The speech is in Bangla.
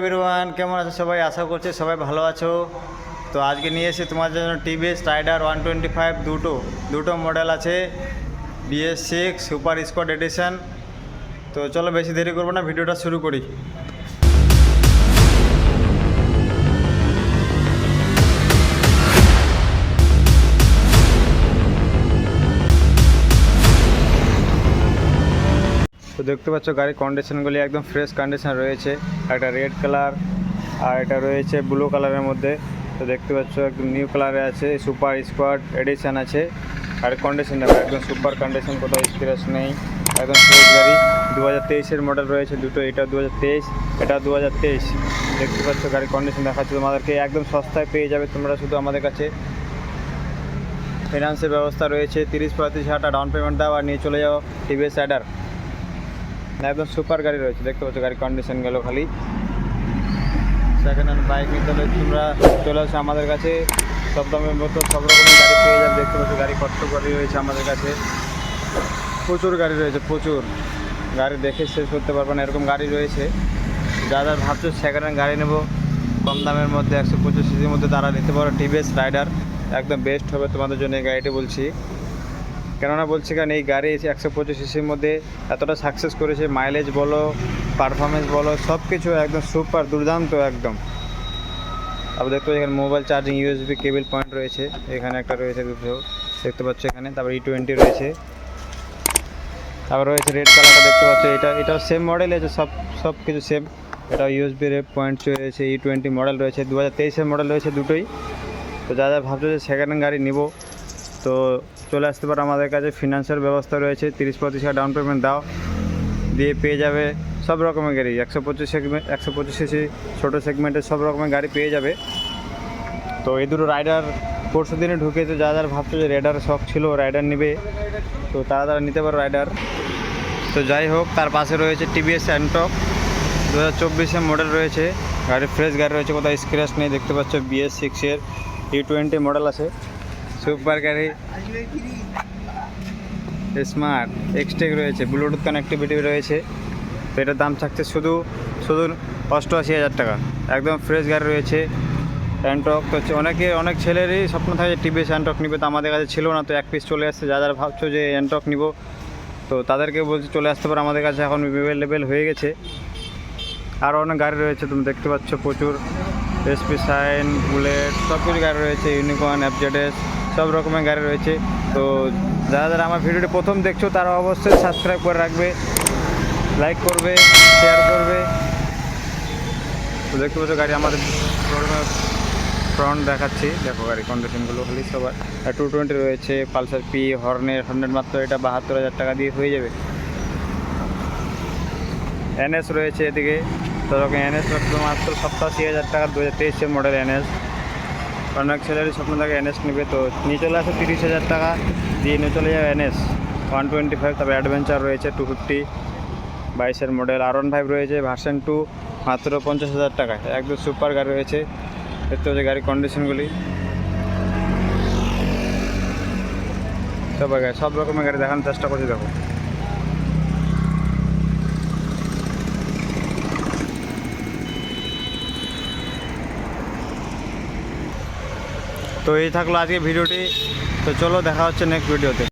এভরিওয়ান কেমন আছো সবাই? আশা করছে সবাই ভালো আছো। তো আজকে নিয়ে এসে তোমার জন্য TVS Raider one twenty five দুটো দুটো মডেল আছে BS six super squad edition তো চলো বেশি দেরি করব না, ভিডিওটা শুরু করি। তো দেখতে পাচ্ছ গাড়ির কন্ডিশনগুলি একদম ফ্রেশ কন্ডিশন রয়েছে। একটা রেড কালার আর এটা রয়েছে ব্লু কালারের মধ্যে। তো দেখতে পাচ্ছ একদম নিউ কালারে আছে সুপার স্কোয়াড এডিশন আছে। আর কন্ডিশন দেখো, একদম সুপার কন্ডিশন কোথাও স্ক্র্যাচ নেই। একদম ফ্রেশ গাড়ি। দু হাজার তেইশের মডেল রয়েছে দুটো, এটা দু হাজার তেইশ, এটা দু হাজার তেইশ। দেখতে পাচ্ছ গাড়ির কন্ডিশন দেখাচ্ছে তোমাদেরকে। একদম সস্তায় পেয়ে যাবে তোমরা শুধু আমাদের কাছে। ফিনান্সের ব্যবস্থা রয়েছে, তিরিশ পঁয়ত্রিশ হাজার ডাউন পেমেন্ট দাও আর নিয়ে চলে যাও টিভিএস রাইডার একদম সুপার গাড়ি রয়েছে, দেখতে পাচ্ছ গাড়ির কন্ডিশন গেল খালি। সেকেন্ড হ্যান্ড বাইক নিতে হলে তোমরা চলে আসো আমাদের কাছে। সব দামের মতো সব রকমের গাড়ি পেয়ে যাবে, দেখতে পাচ্ছ গাড়ি কত গাড়ি রয়েছে আমাদের কাছে। প্রচুর গাড়ি রয়েছে, প্রচুর। গাড়ি দেখে শেষ করতে পারব না, এরকম গাড়ি রয়েছে। যা যারা ভাবছ সেকেন্ড হ্যান্ড গাড়ি নেব। কম দামের মধ্যে একশো পঁচিশ সিসির মধ্যে তারা নিতে পারো টিভিএস রাইডার একদম বেস্ট হবে তোমাদের জন্য এই গাড়িটি বলছি। কেননা বলছি কারণ এই গাড়ি একশো পঁচিশ সিসির মধ্যে এতটা সাকসেস করেছে মাইলেজ বলো পারফরমেন্স বলো সব কিছু একদম সুপার দুর্দান্ত একদম। তারপর দেখতে পাচ্ছি এখানে mobile charging USB cable point রয়েছে, এখানে একটা রয়েছে দেখতে পাচ্ছ এখানে, তারপর ই টোয়েন্টি রয়েছে। তারপর রয়েছে রেড কালারটা দেখতে পাচ্ছ এটা, এটাও সেম মডেল আছে সব সব কিছু সেম এটা ইউএসবি রেপ পয়েন্ট রয়েছে ই টোয়েন্টি মডেল রয়েছে দু হাজার তেইশের মডেল রয়েছে দুটোই। তো যা যা ভাবছ যে সেকেন্ড হ্যান্ড গাড়ি নিব তো চলে আসতে পারো আমাদের কাছে। ফিনান্সিয়াল ব্যবস্থা রয়েছে, তিরিশ পঁচিশ ডাউন পেমেন্ট দাও। দিয়ে পেয়ে যাবে সব রকমের গাড়ি, একশো পঁচিশ সেগমেন্ট একশো পঁচিশ সিসি ছোটো সেগমেন্টের সব রকমের গাড়ি পেয়ে যাবে। তো এই দুটো রাইডার পরশু দিনে ঢুকেছে যা যারা ভাবছ যে রাইডার শখ ছিল রাইডার নেবে। তো তারা তারা নিতে পারো রাইডার তো যাই হোক, তার পাশে রয়েছে টিভিএস অ্যান্টক দু হাজার চব্বিশের মডেল রয়েছে। গাড়ি ফ্রেশ গাড়ি রয়েছে, কোথাও স্ক্র্যাচ নেই, দেখতে পাচ্ছ বিএস সিক্সের ই টোয়েন্টি মডেল আছে। সুপার গাড়ি। স্মার্ট, এক্সটেক রয়েছে, ব্লুটুথ কানেক্টিভিটি রয়েছে। তো এটার দাম থাকছে শুধু শুধু অষ্টআশি হাজার টাকা। একদম ফ্রেশ গাড়ি রয়েছে অ্যান্টক তো অনেকে, অনেক ছেলেরই স্বপ্ন থাকে টিভিএস অ্যান্টক নিবে, তো আমাদের কাছে ছিল না, তো এক পিস চলে আসছে। যা যারা ভাবছ যে অ্যান্টক নিব, তো তাদেরকে বলছি চলে আসতে পারো। আমাদের কাছে এখন লেভেল হয়ে গেছে। আরও অনেক গাড়ি রয়েছে, তুমি দেখতে পাচ্ছ প্রচুর। এসপি সাইন বুলেট সব কিছু গাড়ি রয়েছে ইউনিকর্ন অ্যাপজেডেস সব রকমের গাড়ি রয়েছে। তো যারা যারা আমার ভিডিওটি প্রথম দেখছ, তারা অবশ্যই সাবস্ক্রাইব করে রাখবে লাইক করবে শেয়ার করবে। তো দেখতে পাচ্ছ গাড়ি আমাদের ফ্রন্ট দেখাচ্ছি। দেখো গাড়ি কন্ডিশনগুলো খালি সবার। টু টোয়েন্টি রয়েছে পালসার পি হর্নের হর্নের মাত্র এটা বাহাত্তর হাজার টাকা দিয়ে হয়ে যাবে। এনএস রয়েছে এদিকে। তো এনএস মাত্র সপ্তাশি হাজার টাকা দু হাজার তেইশের মডেল এনএস অনেক ছেলেরই স্বপ্ন থাকে এনএস নেবে, তো নিয়ে চলে আসে তিরিশ হাজার টাকা, দিয়ে নিয়ে চলে যাবে এনএস ওয়ান টোয়েন্টি ফাইভ তারপরে অ্যাডভেঞ্চার রয়েছে টু ফিফটি বাইশের মডেল আর ওয়ান ফাইভ রয়েছে ভার্সন টু মাত্র পঞ্চাশ হাজার টাকায় একদম সুপার গাড়ি রয়েছে, দেখতে হচ্ছে গাড়ির কন্ডিশনগুলি সব সব রকমের গাড়ি দেখানোর চেষ্টা করছি, দেখো। তো এই থাকল আজকে ভিডিওটি। তো চলো দেখা হচ্ছে নেক্সট ভিডিওতে